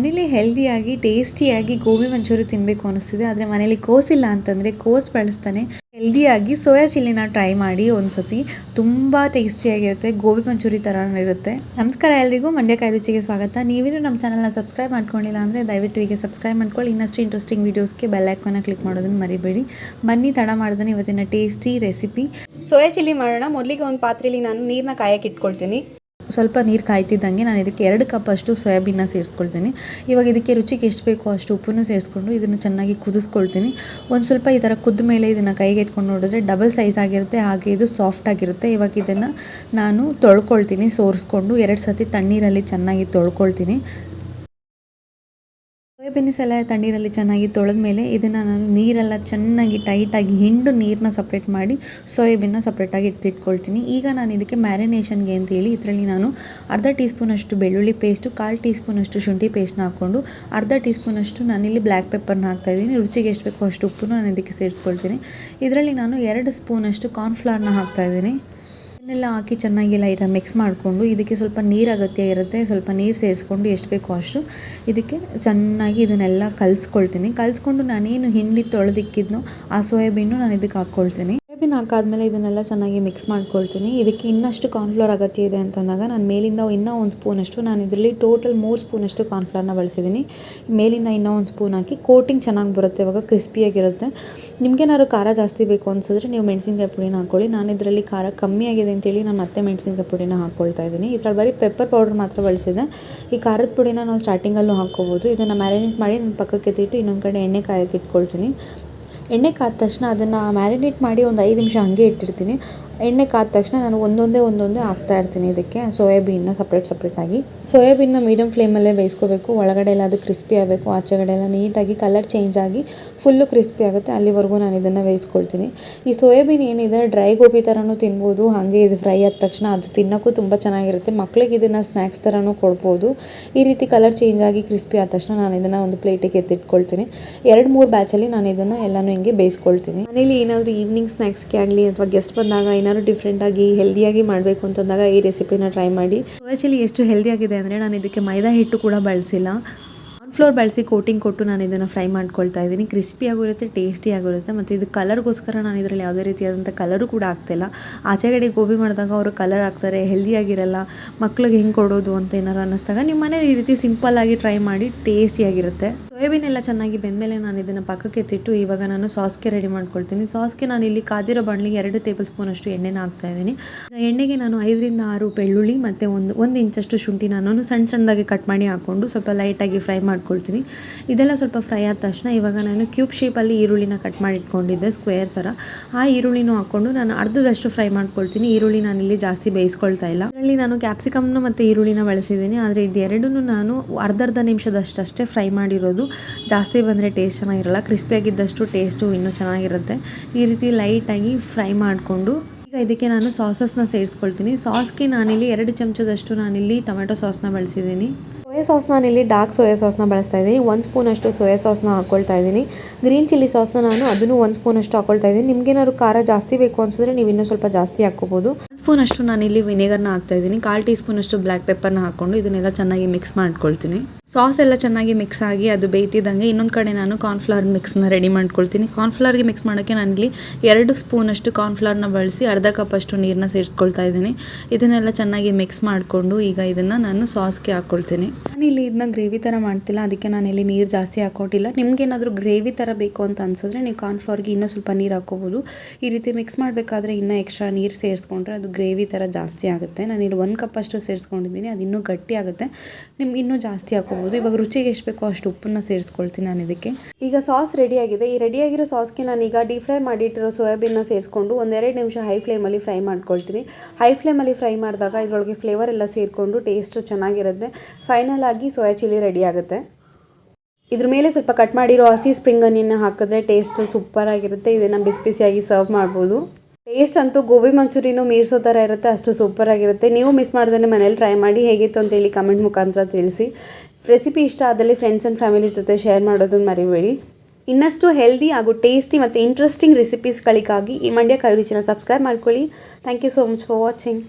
ಮನೇಲಿ ಹೆಲ್ದಿಯಾಗಿ ಟೇಸ್ಟಿಯಾಗಿ ಗೋಬಿ ಮಂಚೂರಿ ತಿನ್ನಬೇಕು ಅನಿಸ್ತಿದೆ. ಆದರೆ ಮನೇಲಿ ಕೋಸಿಲ್ಲ ಅಂತಂದರೆ ಕೋಸ್ ಬಳಸ್ತಾನೆ. ಹೆಲ್ದಿಯಾಗಿ ಸೋಯಾ ಚಿಲ್ಲಿನ ಟ್ರೈ ಮಾಡಿ ಒಂದ್ಸತಿ. ತುಂಬ ಟೇಸ್ಟಿಯಾಗಿರುತ್ತೆ ಗೋಬಿ ಮಂಚೂರಿ ಥರ ಇರುತ್ತೆ. ನಮಸ್ಕಾರ ಎಲ್ರಿಗೂ. ಮಂಡ್ಯಕಾಯಿ ರುಚಿಗೆ ಸ್ವಾಗತ. ನೀವೇನು ನಮ್ಮ ಚಾನಲ್ನ ಸಬ್ಸ್ಕ್ರೈಬ್ ಮಾಡ್ಕೊಂಡಿಲ್ಲ ಅಂದರೆ ದಯವಿಟ್ಟು ಈಗ ಸಬ್ಸ್ಕ್ರೈಬ್ ಮಾಡ್ಕೊಳ್ಳಿ. ಇನ್ನಷ್ಟು ಇಂಟ್ರೆಸ್ಟಿಂಗ್ ವೀಡಿಯೋಸ್ಗೆ ಬೆಲ್ ಐಕಾನ ಕ್ಲಿಕ್ ಮಾಡೋದನ್ನು ಮರಿಬೇಡಿ. ಬನ್ನಿ, ತಡ ಮಾಡ್ದಾನೆ ಇವತ್ತಿನ ಟೇಸ್ಟಿ ರೆಸಿಪಿ ಸೋಯಾ ಚಿಲ್ಲಿ ಮಾಡೋಣ. ಮೊದಲಿಗೆ ಒಂದು ಪಾತ್ರೆಯಲ್ಲಿ ನಾನು ನೀರನ್ನ ಕಾಯಕ್ಕೆ ಇಟ್ಕೊಳ್ತೀನಿ. ಸ್ವಲ್ಪ ನೀರು ಕಾಯ್ತಿದ್ದಂಗೆ ನಾನು ಇದಕ್ಕೆ ಎರಡು ಕಪ್ ಅಷ್ಟು ಸೋಯಾಬೀನ್ನ ಸೇರಿಸ್ಕೊಳ್ತೀನಿ. ಇವಾಗ ಇದಕ್ಕೆ ರುಚಿಗೆ ಎಷ್ಟು ಬೇಕೋ ಅಷ್ಟು ಉಪ್ಪನ್ನು ಸೇರಿಸ್ಕೊಂಡು ಇದನ್ನು ಚೆನ್ನಾಗಿ ಕುದಿಸ್ಕೊಳ್ತೀನಿ. ಒಂದು ಸ್ವಲ್ಪ ಈ ಥರ ಕುದ್ದ ಮೇಲೆ ಇದನ್ನು ಕೈಗೆ ಎತ್ಕೊಂಡು ನೋಡಿದ್ರೆ ಡಬಲ್ ಸೈಜ್ ಆಗಿರುತ್ತೆ, ಹಾಗೆ ಇದು ಸಾಫ್ಟ್ ಆಗಿರುತ್ತೆ. ಇವಾಗ ಇದನ್ನು ನಾನು ತೊಳ್ಕೊಳ್ತೀನಿ, ಸೋರಿಸ್ಕೊಂಡು. ಎರಡು ಸತಿ ತಣ್ಣೀರಲ್ಲಿ ಚೆನ್ನಾಗಿ ತೊಳ್ಕೊಳ್ತೀನಿ. ಸೋಯಾಬೀನ್ಸ್ ಎಲ್ಲ ತಣ್ಣೀರಲ್ಲಿ ಚೆನ್ನಾಗಿ ತೊಳೆದ ಮೇಲೆ ಇದನ್ನು ನಾನು ನೀರೆಲ್ಲ ಚೆನ್ನಾಗಿ ಟೈಟಾಗಿ ಹಿಂಡು ನೀರನ್ನ ಸಪ್ರೇಟ್ ಮಾಡಿ ಸೋಯಾಬೀನ್ನ ಸಪ್ರೇಟಾಗಿ ಎತ್ತಿಟ್ಕೊಳ್ತೀನಿ ಈಗ ನಾನು ಇದಕ್ಕೆ ಮ್ಯಾರಿನೇಷನ್ಗೆ ಅಂತೇಳಿ ಇದರಲ್ಲಿ ನಾನು ಅರ್ಧ ಟೀ ಸ್ಪೂನಷ್ಟು ಬೆಳ್ಳುಳ್ಳಿ ಪೇಸ್ಟು, ಕಾಲು ಟೀ ಸ್ಪೂನಷ್ಟು ಶುಂಠಿ ಪೇಸ್ಟ್ನ ಹಾಕ್ಕೊಂಡು ಅರ್ಧ ಟೀ ಸ್ಪೂನಷ್ಟು ನಾನಿಲ್ಲಿ ಬ್ಲ್ಯಾಕ್ ಪೆಪ್ಪರ್ನ ಹಾಕ್ತಾಯಿದ್ದೀನಿ ರುಚಿಗೆ ಎಷ್ಟು ಬೇಕೋ ಅಷ್ಟು ಉಪ್ಪು ನಾನು ಇದಕ್ಕೆ ಸೇರಿಸ್ಕೊಳ್ತೀನಿ. ಇದರಲ್ಲಿ ನಾನು ಎರಡು ಸ್ಪೂನಷ್ಟು ಕಾರ್ನ್ಫ್ಲವರ್ನ ಹಾಕ್ತಾಯಿದ್ದೀನಿ ಇದನ್ನೆಲ್ಲ ಹಾಕಿ ಚೆನ್ನಾಗಿ ಲೈಟ ಮಿಕ್ಸ್ ಮಾಡಿಕೊಂಡು ಇದಕ್ಕೆ ಸ್ವಲ್ಪ ನೀರು ಅಗತ್ಯ ಇರುತ್ತೆ, ಸ್ವಲ್ಪ ನೀರು ಸೇರಿಸ್ಕೊಂಡು ಎಷ್ಟು ಬೇಕೋ ಅಷ್ಟು ಇದಕ್ಕೆ ಚೆನ್ನಾಗಿ ಇದನ್ನೆಲ್ಲ ಕಲಿಸ್ಕೊಳ್ತೀನಿ. ಕಲಿಸ್ಕೊಂಡು ನಾನೇನು ಹಿಂಡಿ ತೊಳೆದಿಕ್ಕಿದ್ನೋ ಆ ಸೋಯಾಬೀನು ನಾನು ಇದಕ್ಕೆ ಹಾಕ್ಕೊಳ್ತೀನಿ. ಸೋಯಾಬೀನ್ ಹಾಕಾದ್ಮೇಲೆ ಇದನ್ನೆಲ್ಲ ಚೆನ್ನಾಗಿ ಮಿಕ್ಸ್ ಮಾಡ್ಕೊಳ್ತೀನಿ. ಇದಕ್ಕೆ ಇನ್ನಷ್ಟು ಕಾರ್ನ್ಫ್ಲೋರ್ ಅಗತ್ಯ ಇದೆ ಅಂತಂದಾಗ ನಾನು ಮೇಲಿಂದ ಇನ್ನೂ ಒಂದು ಸ್ಪೂನಷ್ಟು, ನಾನು ಇದರಲ್ಲಿ ಟೋಟಲ್ ಮೂರು ಸ್ಪೂನಷ್ಟು ಕಾರ್ನ್ಫ್ಲೋರ್ನ ಬಳಸಿದ್ದೀನಿ ಮೇಲಿಂದ ಇನ್ನೂ ಒಂದು ಸ್ಪೂನ್ ಹಾಕಿ ಕೋಟಿಂಗ್ ಚೆನ್ನಾಗಿ ಬರುತ್ತೆ, ಇವಾಗ ಕ್ರಿಸ್ಪಿಯಾಗಿರುತ್ತೆ. ನಿಮಗೇನಾದ್ರು ಖಾರ ಜಾಸ್ತಿ ಬೇಕು ಅನ್ಸಿದ್ರೆ ನೀವು ಮೆಣಸಿನ್ಕಾಯಿ ಪುಡಿನ ಹಾಕ್ಕೊಳ್ಳಿ ನಾನು ಇದರಲ್ಲಿ ಖಾರ ಕಮ್ಮಿ ಆಗಿದೆ ಅಂತೇಳಿ ನಾನು ಮತ್ತೆ ಮೆಣಸಿನ್ಕಾಯಿ ಪುಡಿನ ಹಾಕ್ಕೊಳ್ತಾ ಇದ್ದೀನಿ ಇದ್ರಲ್ಲಿ ಬರೀ ಪೆಪ್ಪರ್ ಪೌಡರ್ ಮಾತ್ರ ಬಳಸಿದೆ. ಈ ಖಾರದ ಪುಡಿನ ನಾವು ಸ್ಟಾರ್ಟಿಂಗಲ್ಲೂ ಹಾಕ್ಕೋಬೋದು ಇದನ್ನು ಮ್ಯಾರಿನೇಟ್ ಮಾಡಿ ನಾನು ಪಕ್ಕಕ್ಕೆ ಎತ್ತಿಟ್ಟು ಇನ್ನೊಂದು ಕಡೆ ಎಣ್ಣೆ ಕಾಯಕ್ಕೆ ಇಟ್ಕೊಳ್ತೀನಿ. ಎಣ್ಣೆ ಕಾದ ತಕ್ಷಣ ಅದನ್ನು ಮ್ಯಾರಿನೇಟ್ ಮಾಡಿ ಒಂದು ಐದು ನಿಮಿಷ ಹಾಗೆ ಇಟ್ಟಿರ್ತೀನಿ. ಎಣ್ಣೆ ಕಾದ ತಕ್ಷಣ ನಾನು ಒಂದೊಂದೇ ಒಂದೊಂದೇ ಹಾಕ್ತಾ ಇರ್ತೀನಿ ಇದಕ್ಕೆ, ಸೋಯಾಬೀನ್ನ ಸಪ್ರೇಟ್ ಸಪ್ರೇಟಾಗಿ ಸೋಯಾಬೀನ್ನ ಮೀಡಿಯಮ್ ಫ್ಲೇಮಲ್ಲೇ ಬೇಯಿಸ್ಕೋಬೇಕು. ಒಳಗಡೆ ಎಲ್ಲ ಅದು ಕ್ರಿಸ್ಪಿ ಆಗಬೇಕು. ಆಚೆಗಡೆ ಎಲ್ಲ ನೀಟಾಗಿ ಕಲರ್ ಚೇಂಜ್ ಆಗಿ ಫುಲ್ಲು ಕ್ರಿಸ್ಪಿ ಆಗುತ್ತೆ. ಅಲ್ಲಿವರೆಗೂ ನಾನು ಇದನ್ನು ಬೇಯಿಸ್ಕೊಳ್ತೀನಿ. ಈ ಸೋಯಾಬೀನ್ ಏನಿದೆ ಡ್ರೈ ಗೋಬಿ ಥರನೂ ತಿನ್ಬೋದು. ಹಾಗೆ ಇದು ಫ್ರೈ ಆದ ತಕ್ಷಣ ಅದು ತಿನ್ನೋಕ್ಕೂ ತುಂಬ ಚೆನ್ನಾಗಿರುತ್ತೆ. ಮಕ್ಕಳಿಗೆ ಇದನ್ನು ಸ್ನ್ಯಾಕ್ಸ್ ಥರನೂ ಕೊಡ್ಬೋದು. ಈ ರೀತಿ ಕಲರ್ ಚೇಂಜ್ ಆಗಿ ಕ್ರಿಸ್ಪಿ ಆದ ತಕ್ಷಣ ನಾನು ಇದನ್ನು ಒಂದು ಪ್ಲೇಟಿಗೆ ಎತ್ತಿಟ್ಕೊಳ್ತೀನಿ. ಎರಡು, ಮೂರು ಬ್ಯಾಚಲ್ಲಿ ನಾನು ಇದನ್ನು ಎಲ್ಲನೂ ಹಿಂಗೆ ಬೇಯಿಸ್ಕೊಳ್ತೀನಿ. ಮನೇಲಿ ಏನಾದರೂ ಈವ್ನಿಂಗ್ ಸ್ನ್ಯಾಕ್ಸ್ಗೆ ಆಗಲಿ ಅಥವಾ ಗೆಸ್ಟ್ ಬಂದಾಗ ಏನಾದ್ರು ಡಿಫ್ರೆಂಟಾಗಿ ಹೆಲ್ದಿಯಾಗಿ ಮಾಡಬೇಕು ಅಂತಂದಾಗ ಈ ರೆಸಿಪಿನ ಟ್ರೈ ಮಾಡಿ. ಚಿಲ್ಲಿ ಎಷ್ಟು ಹೆಲ್ದಿಯಾಗಿದೆ ಅಂದರೆ ನಾನು ಇದಕ್ಕೆ ಮೈದಾ ಹಿಟ್ಟು ಕೂಡ ಬಳಸಿಲ್ಲ. ಫ್ಲೋರ್ ಬಳಸಿ ಕೋಟಿಂಗ್ ಕೊಟ್ಟು ನಾನು ಇದನ್ನು ಫ್ರೈ ಮಾಡ್ಕೊಳ್ತಾ ಇದ್ದೀನಿ. ಟೇಸ್ಟಿ ಆಗಿರುತ್ತೆ ಮತ್ತು ಇದು ಕಲರ್ಗೋಸ್ಕರ ನಾನು ಇದರಲ್ಲಿ ಯಾವುದೇ ರೀತಿಯಾದಂಥ ಕಲರು ಕೂಡ ಆಗ್ತಿಲ್ಲ ಆಚೆಗಡೆ ಗೋಬಿ ಮಾಡಿದಾಗ ಅವರು ಕಲರ್ ಹಾಕ್ತಾರೆ ಹೆಲ್ದಿಯಾಗಿರಲ್ಲ ಮಕ್ಳಿಗೆ ಹೆಂಗೆ ಕೊಡೋದು ಅಂತ ಏನಾರು ಅನ್ನಿಸ್ದಾಗ ನಿಮ್ಮ ಮನೇಲಿ ಈ ರೀತಿ ಸಿಂಪಲ್ಲಾಗಿ ಟ್ರೈ ಮಾಡಿ ಟೇಸ್ಟಿಯಾಗಿರುತ್ತೆ ಸೋಯಾಬೀನ್ ಎಲ್ಲ ಚೆನ್ನಾಗಿ ಬೆಂದಮೇಲೆ ನಾನು ಇದನ್ನು ಪಕ್ಕಕ್ಕೆ ಎತ್ತಿಟ್ಟು ಇವಾಗ ನಾನು ಸಾಸ್ಗೆ ರೆಡಿ ಮಾಡ್ಕೊಳ್ತೀನಿ. ಸಾಸ್ಗೆ ನಾನು ಇಲ್ಲಿ ಕಾದಿರೋ ಬಾಣಲಿಗೆ ಎರಡು ಟೇಬಲ್ ಸ್ಪೂನಷ್ಟು ಎಣ್ಣೆನ ಹಾಕ್ತಾ ಇದ್ದೀನಿ. ಎಣ್ಣೆಗೆ ನಾನು ಐದರಿಂದ ಆರು ಬೆಳ್ಳುಳ್ಳಿ ಮತ್ತು ಒಂದು ಒಂದು ಇಂಚಷ್ಟು ಶುಂಠಿ ನಾನು ಸಣ್ಣ ಸಣ್ಣದಾಗಿ ಕಟ್ ಮಾಡಿ ಹಾಕ್ಕೊಂಡು ಸ್ವಲ್ಪ ಲೈಟಾಗಿ ಫ್ರೈ ಮಾಡ್ಕೊಳ್ತೀನಿ. ಇದೆಲ್ಲ ಸ್ವಲ್ಪ ಫ್ರೈ ಆದ ತಕ್ಷಣ ಇವಾಗ ನಾನು ಕ್ಯೂಬ್ ಶೇಪಲ್ಲಿ ಈರುಳ್ಳಿನ ಕಟ್ ಮಾಡಿ ಇಟ್ಕೊಂಡಿದ್ದೆ ಸ್ಕ್ವೇರ್ ಥರ ಆ ಈರುಳ್ಳಿನೂ ಹಾಕ್ಕೊಂಡು ನಾನು ಅರ್ಧದಷ್ಟು ಫ್ರೈ ಮಾಡ್ಕೊಳ್ತೀನಿ. ಈರುಳ್ಳಿ ನಾನು ಇಲ್ಲಿ ಜಾಸ್ತಿ ಬೇಯಿಸ್ಕೊಳ್ತಾ ಇಲ್ಲ. ಇದರಲ್ಲಿ ನಾನು ಕ್ಯಾಪ್ಸಿಕಮ್ನ ಮತ್ತು ಈರುಳ್ಳಿನ ಬಳಸಿದ್ದೀನಿ. ಆದರೆ ಇದೆರಡೂ ನಾನು ಅರ್ಧ ಅರ್ಧ ನಿಮಿಷದಷ್ಟೇ ಫ್ರೈ ಮಾಡಿರೋದು. ಜಾಸ್ತಿ ಬಂದರೆ ಟೇಸ್ಟ್ ಚೆನ್ನಾಗಿರಲ್ಲ. ಕ್ರಿಸ್ಪಿಯಾಗಿದ್ದಷ್ಟು ಟೇಸ್ಟು ಇನ್ನೂ ಚೆನ್ನಾಗಿರುತ್ತೆ. ಈ ರೀತಿ ಲೈಟಾಗಿ ಫ್ರೈ ಮಾಡಿಕೊಂಡು ಈಗ ಇದಕ್ಕೆ ನಾನು ಸಾಸಸ್ನ ಸೇರಿಸ್ಕೊಳ್ತೀನಿ. ಸಾಸ್ಗೆ ನಾನಿಲ್ಲಿ ಎರಡು ಚಮಚದಷ್ಟು ನಾನಿಲ್ಲಿ ಟೊಮೆಟೊ ಸಾಸ್ನ ಬಳಸಿದ್ದೀನಿ. ಸೋಯಾ ಸಾಸ್ ಇಲ್ಲಿ ಡಾರ್ಕ್ ಸೋಯಾ ಸಾಸ್ನ ಬಳಸ್ತಾ ಇದ್ದೀನಿ. ಒಂದು ಸ್ಪೂನಷ್ಟು ಸೋಯಾ ಸಾಸ್ನ ಹಾಕ್ಕೊಳ್ತಾ ಇದ್ದೀನಿ. ಗ್ರೀನ್ ಚಿಲ್ಲಿ ಸಾಸ್ನ ನಾನು ಅದನ್ನು ಒಂದು ಸ್ಪೂನಷ್ಟು ಹಾಕ್ಕೊಳ್ತಾ ಇದ್ದೀನಿ. ನಿಮ್ಗೇನಾದ್ರು ಖಾರ ಜಾಸ್ತಿ ಬೇಕು ಅನ್ಸಿದ್ರೆ ನೀವು ಇನ್ನೂ ಸ್ವಲ್ಪ ಜಾಸ್ತಿ ಹಾಕ್ಕೋಬೋದು. ಒಂದು ನಾನು ಇಲ್ಲಿ ವಿನೆಗರ್ನ ಹಾಕ್ತಾ ಇದ್ದೀನಿ. ಕಾಲು ಟೀ ಸ್ಪೂನಷ್ಟು ಬ್ಲ್ಯಾಕ್ ಪೆಪ್ಪರ್ನ ಹಾಕ್ಕೊಂಡು ಇದನ್ನೆಲ್ಲ ಚೆನ್ನಾಗಿ ಮಿಕ್ಸ್ ಮಾಡ್ಕೊಳ್ತೀನಿ. ಸಾಸ್ ಎಲ್ಲ ಚೆನ್ನಾಗಿ ಮಿಕ್ಸ್ ಆಗಿ ಅದು ಬೇಯ್ತಿದ್ದಂಗೆ ಇನ್ನೊಂದು ಕಡೆ ನಾನು ಕಾರ್ನ್ಫ್ಲವರ್ ಮಿಕ್ಸ್ನ ರೆಡಿ ಮಾಡ್ಕೊಳ್ತೀನಿ. ಕಾರ್ನ್ಫ್ಲವರ್ಗೆ ಮಿಕ್ಸ್ ಮಾಡೋಕ್ಕೆ ಇಲ್ಲಿ ಎರಡು ಸ್ಪೂನಷ್ಟು ಕಾರ್ನ್ಫ್ಲವರ್ನ ಬಳಸಿ ಅರ್ಧ ಕಪ್ಪಷ್ಟು ನೀರನ್ನ ಸೇರಿಸ್ಕೊಳ್ತಾ ಇದ್ದೀನಿ. ಇದನ್ನೆಲ್ಲ ಚೆನ್ನಾಗಿ ಮಿಕ್ಸ್ ಮಾಡಿಕೊಂಡು ಈಗ ಇದನ್ನು ನಾನು ಸಾಸ್ಗೆ ಹಾಕ್ಕೊಳ್ತೀನಿ ನಾನಿಲ್ಲಿ ಇದನ್ನ ಗ್ರೇವಿ ಥರ ಮಾಡ್ತಿಲ್ಲ, ಅದಕ್ಕೆ ನಾನಿಲ್ಲಿ ನೀರು ಜಾಸ್ತಿ ಹಾಕ್ಕೊಟ್ಟಿಲ್ಲ. ನಿಮ್ಗೇನಾದರೂ ಗ್ರೇವಿ ಥರ ಬೇಕು ಅಂತ ಅನ್ಸಿದ್ರೆ ನೀವು ಕಾರ್ನ್ಫ್ಲವರ್ಗೆ ಇನ್ನೂ ಸ್ವಲ್ಪ ನೀರು ಹಾಕ್ಕೋಬೋದು. ಈ ರೀತಿ ಮಿಕ್ಸ್ ಮಾಡಬೇಕಾದ್ರೆ ಇನ್ನೂ ಎಕ್ಸ್ಟ್ರಾ ನೀರು ಸೇರಿಸ್ಕೊಂಡ್ರೆ ಅದು ಗ್ರೇವಿ ಥರ ಜಾಸ್ತಿ ಆಗುತ್ತೆ. ನಾನಿಲ್ಲಿ ಒಂದು ಕಪ್ಪಷ್ಟು ಸೇರಿಸ್ಕೊಂಡಿದ್ದೀನಿ, ಅದು ಇನ್ನೂ ಗಟ್ಟಿ ಆಗುತ್ತೆ. ನಿಮ್ಗೆ ಇನ್ನೂ ಜಾಸ್ತಿ ಹಾಕೋಬೋದು ಇವಾಗ ರುಚಿಗೆ ಎಷ್ಟು ಬೇಕೋ ಅಷ್ಟು ಉಪ್ಪನ್ನ ಸೇರಿಸ್ಕೊಳ್ತೀನಿ ನಾನು ಇದಕ್ಕೆ. ಈಗ ಸಾಸ್ ರೆಡಿಯಾಗಿದೆ. ಈ ರೆಡಿಯಾಗಿರೋ ಸಾಸ್ಗೆ ನಾನೀಗ ಡೀಪ್ ಫ್ರೈ ಮಾಡಿಟ್ಟಿರೋ ಸೋಯಾಬೀನ್ನ ಸೇರಿಸ್ಕೊಂಡು ಒಂದೆರಡು ನಿಮಿಷ ಹೈ ಫ್ಲೇಮಲ್ಲಿ ಫ್ರೈ ಮಾಡ್ಕೊಳ್ತೀನಿ. ಹೈ ಫ್ಲೇಮಲ್ಲಿ ಫ್ರೈ ಮಾಡಿದಾಗ ಇದರೊಳಗೆ ಫ್ಲೇವರ್ ಎಲ್ಲ ಸೇರಿಕೊಂಡು ಟೇಸ್ಟ್ ಚೆನ್ನಾಗಿರುತ್ತೆ. ಫೈನಲ್ ಆಗಿ ಸೋಯಾ ಚಿಲ್ಲಿ ರೆಡಿ ಆಗುತ್ತೆ. ಇದ್ರ ಮೇಲೆ ಸ್ವಲ್ಪ ಕಟ್ ಮಾಡಿರೋ ಹಸಿ ಸ್ಪ್ರಿಂಗ್ ಅನಿಯನ್ನ ಹಾಕಿದ್ರೆ ಟೇಸ್ಟ್ ಸೂಪರ್ ಆಗಿರುತ್ತೆ. ಇದನ್ನು ಬಿಸಿ ಬಿಸಿಯಾಗಿ ಸರ್ವ್ ಮಾಡ್ಬೋದು. ಟೇಸ್ಟ್ ಅಂತೂ ಗೋಬಿ ಮಂಚೂರಿನೂ ಮೀರ್ಸೋ ಥರ ಇರುತ್ತೆ, ಅಷ್ಟು ಸೂಪರ್ ಆಗಿರುತ್ತೆ. ನೀವು ಮಿಸ್ ಮಾಡ್ದೇ ಮನೇಲಿ ಟ್ರೈ ಮಾಡಿ ಹೇಗಿತ್ತು ಅಂತೇಳಿ ಕಮೆಂಟ್ ಮುಖಾಂತರ ತಿಳಿಸಿ. ರೆಸಿಪಿ ಇಷ್ಟ ಆದಲ್ಲಿ ಫ್ರೆಂಡ್ಸ್ ಆ್ಯಂಡ್ ಫ್ಯಾಮಿಲಿ ಜೊತೆ ಶೇರ್ ಮಾಡೋದನ್ನು ಮರಿಬೇಡಿ. ಇನ್ನಷ್ಟು ಹೆಲ್ದಿ ಹಾಗೂ ಟೇಸ್ಟಿ ಮತ್ತು ಇಂಟ್ರೆಸ್ಟಿಂಗ್ ರೆಸಿಪೀಸ್ಗಳಿಗಾಗಿ ಈ ಮಂಡ್ಯ ಕೈ ರುಚಿನ ಸಬ್ಸ್ಕ್ರೈಬ್ ಮಾಡ್ಕೊಳ್ಳಿ. Thank you so much for watching